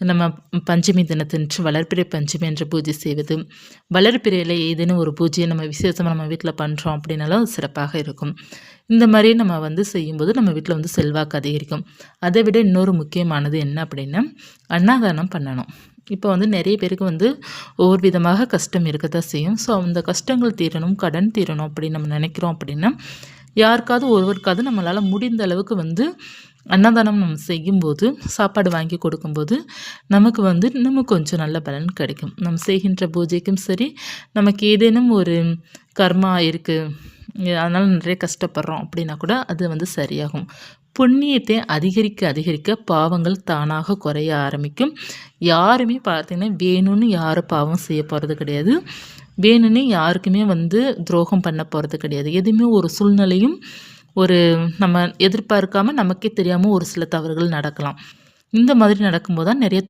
நம்ம பஞ்சமி தினத்தன்று வளர்ப்பிறை பஞ்சமி என்று பூஜை செய்வது. வளர்ப்பிறையில் ஏதேனும் ஒரு பூஜையை நம்ம விசேஷமாக நம்ம வீட்டில் பண்ணுறோம் அப்படின்னாலும் அது சிறப்பாக இருக்கும். இந்த மாதிரி நம்ம வந்து செய்யும்போது நம்ம வீட்டில் வந்து செல்வாக்கு அதிகரிக்கும். அதை விட இன்னொரு முக்கியமானது என்ன அப்படின்னா அன்னதானம் பண்ணணும். இப்போ வந்து நிறைய பேருக்கு வந்து ஒவ்வொரு விதமாக கஷ்டம் இருக்க தான் செய்யும். ஸோ அந்த கஷ்டங்கள் தீரணும் கடன் தீரணும் அப்படின்னு நம்ம நினைக்கிறோம் அப்படின்னா யாருக்காவது ஒருவருக்காவது நம்மளால் முடிந்த அளவுக்கு வந்து அன்னதானம் நம்ம செய்யும்போது சாப்பாடு வாங்கி கொடுக்கும்போது நமக்கு வந்து இன்னமும் கொஞ்சம் நல்ல பலன் கிடைக்கும். நம்ம செய்கின்ற பூஜைக்கும் சரி நமக்கு ஏதேனும் ஒரு கர்மா இருக்குது அதனால் நிறைய கஷ்டப்படுறோம் அப்படின்னா கூட அது வந்து சரியாகும். புண்ணியத்தை அதிகரிக்க அதிகரிக்க பாவங்கள் தானாக குறைய ஆரம்பிக்கும். யாருமே பார்த்தீங்கன்னா வேணும்னு யாரும் பாவம் செய்ய போகிறது கிடையாது. வேணும்னு யாருக்குமே வந்து துரோகம் பண்ண போகிறது கிடையாது. எதுவுமே ஒரு சூழ்நிலையும் ஒரு நம்ம எதிர்பார்க்காம நமக்கே தெரியாமல் ஒரு சில தவறுகள் நடக்கலாம். இந்த மாதிரி நடக்கும்போது தான் நிறைய